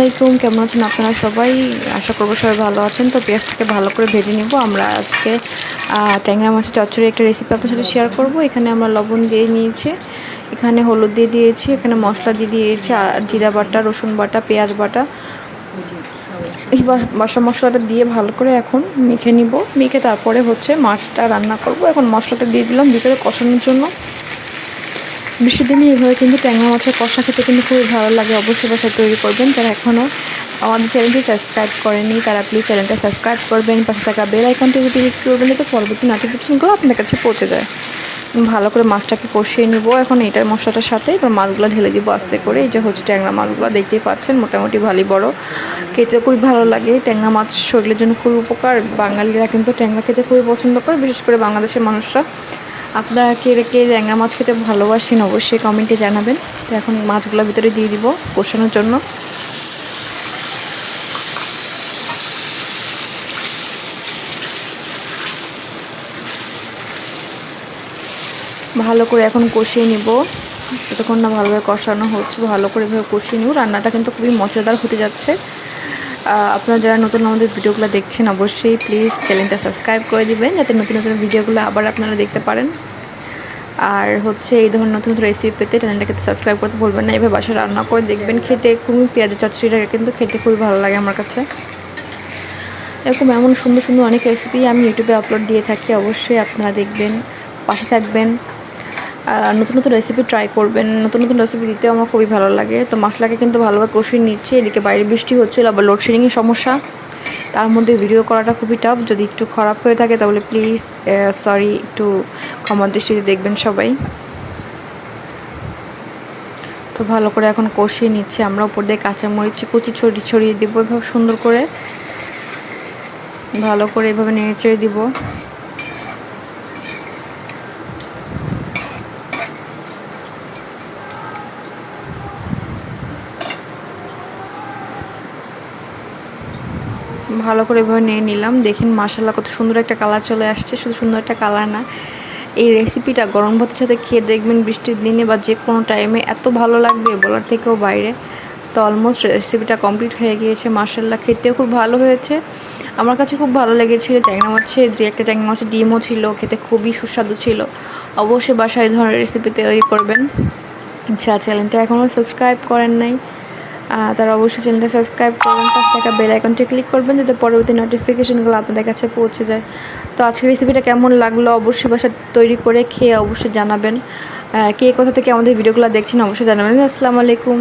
আলাইকুম, কেমন আছেন আপনারা সবাই? আশা করব সবাই ভালো আছেন। তো পেঁয়াজটাকে ভালো করে ভেজে নিব। আমরা আজকে ট্যাংরা মাছের চচ্চড়ি একটা রেসিপি আপনার সাথে শেয়ার করব। এখানে আমরা লবণ দিয়ে নিয়েছি, এখানে হলুদ দিয়ে দিয়েছি, এখানে মশলা দিয়ে দিয়েছি, আর জিরা বাটা, রসুন বাটা, পেঁয়াজ বাটা। এই বাসা মশলাটা দিয়ে ভালো করে এখন মেখে নিব। মেখে তারপরে হচ্ছে মাছটা রান্না করব। এখন মশলাটা দিয়ে দিলাম ভিতরে কষানোর জন্য। বৃষ্টির দিনে এভাবে কিন্তু ট্যাংরা মাছের কষা খেতে কিন্তু খুবই ভালো লাগে। অবশ্যই বাসায় তৈরি করবেন। যারা এখনও আমাদের চ্যানেলটি সাবস্ক্রাইব করেনি তারা প্লিজ চ্যানেলটা সাবস্ক্রাইব করবেন। পাশে থাকা বেল আইকনটি ক্লিক করবেন যাতে পরবর্তী নোটিফিকেশনগুলো আপনার কাছে পৌঁছে যায়। ভালো করে মাছটাকে কষিয়ে নিব। এখন এটার মশলাটার সাথে এবার মাছগুলো ঢেলে দিব আস্তে করে। এই যে হচ্ছে ট্যাংরা মাছগুলো দেখতেই পাচ্ছেন, মোটামুটি ভালোই বড়। খেতে খুবই ভালো লাগে। ট্যাংরা মাছ শরীরের জন্য খুবই উপকার। বাঙালিরা কিন্তু ট্যাংরা খেতে খুবই পছন্দ করে। বিশেষ করে বাংলাদেশের মানুষরা আপনারা কে কে ট্যাংরা মাছ খেতে ভালোবাসেন অবশ্যই কমেন্টে জানাবেন। তো এখন মাছগুলো ভিতরে দিয়ে দিব কষানোর জন্য। ভালো করে এখন কষিয়ে নিব। যতক্ষণ না ভালোভাবে কষানো হচ্ছে, ভালো করে এভাবে কষিয়ে নিব। রান্নাটা কিন্তু খুবই মজাদার হতে যাচ্ছে। আপনারা যারা নতুন আমাদের ভিডিওগুলো দেখছেন, অবশ্যই প্লিজ চ্যানেলটা সাবস্ক্রাইব করে দিবেন, যাতে নতুন নতুন ভিডিওগুলো আবার আপনারা দেখতে পারেন। আর হচ্ছে, এই ধরনের নতুন নতুন রেসিপি পেতে চ্যানেলটাকে সাবস্ক্রাইব করতে ভুলবেন না, এভাবে বাসায় রান্না করে দেখবেন, খেতে খুবই পেঁয়াজের চচ্চড়িটা কিন্তু খেতে খুবই ভালো লাগে আমার কাছে। এরকম এমন সুন্দর সুন্দর অনেক রেসিপি আমি ইউটিউবে আপলোড দিয়ে থাকি, অবশ্যই আপনারা দেখবেন, পাশে থাকবেন। নতুন নতুন রেসিপি ট্রাই করবেন। নতুন নতুন রেসিপি দিতে আমার খুবই ভালো লাগে। তো মশলাকে কিন্তু ভালোভাবে কষিয়ে নিচ্ছে। এদিকে বাইরে বৃষ্টি হচ্ছিল, আবার লোডশেডিংয়ের সমস্যা। তার মধ্যে ভিডিও করাটা খুবই টাফ যদি একটু খারাপ হয়ে থাকে তাহলে প্লিজ সরি একটু ক্ষমা দৃষ্টিতে দেখবেন সবাই। তো ভালো করে এখন কষিয়ে নিচ্ছে। আমরা উপর দিয়ে কাঁচামরিচ, কুচি ছড়িয়ে ছড়িয়ে দেবো এভাবে সুন্দর করে। ভালো করে এভাবে নেড়ে চেড়ে দিব। ভালো করে এভাবে নিয়ে নিলাম। দেখেন মাসাল্লাহ কত সুন্দর একটা কালার চলে আসছে। শুধু সুন্দর একটা কালার না, এই রেসিপিটা গরম ভাতের সাথে খেয়ে দেখবেন বৃষ্টির দিনে বা যে কোনো টাইমে এত ভালো লাগবে বলার থেকেও বাইরে। তো অলমোস্ট রেসিপিটা কমপ্লিট হয়ে গিয়েছে মাসাল্লাহ খেতেও খুব ভালো হয়েছে। আমার কাছে খুব ভালো লেগেছিল। ট্যাংরা মাছের দু একটা ট্যাংরা মাছের ডিমও ছিল, খেতে খুবই সুস্বাদু ছিল। অবশ্যই বাসায় ধরনের রেসিপি তৈরি করবেন। আচ্ছা চ্যানেলটা এখনও সাবস্ক্রাইব করেন নাই। তারা অবশ্যই চ্যানেলটা সাবস্ক্রাইব করবেন, পাশে থাকা বেল আইকনটি ক্লিক করবেন, যাতে পরবর্তী নোটিফিকেশনগুলো আপনাদের কাছে পৌঁছে যায়। তো আজকের রেসিপিটা কেমন লাগল অবশ্যই বাসা তৈরি করে খেয়ে অবশ্যই জানাবেন। কে কোথা থেকে আমাদের ভিডিওগুলো দেখছেন অবশ্যই জানাবেন। আসসালামু আলাইকুম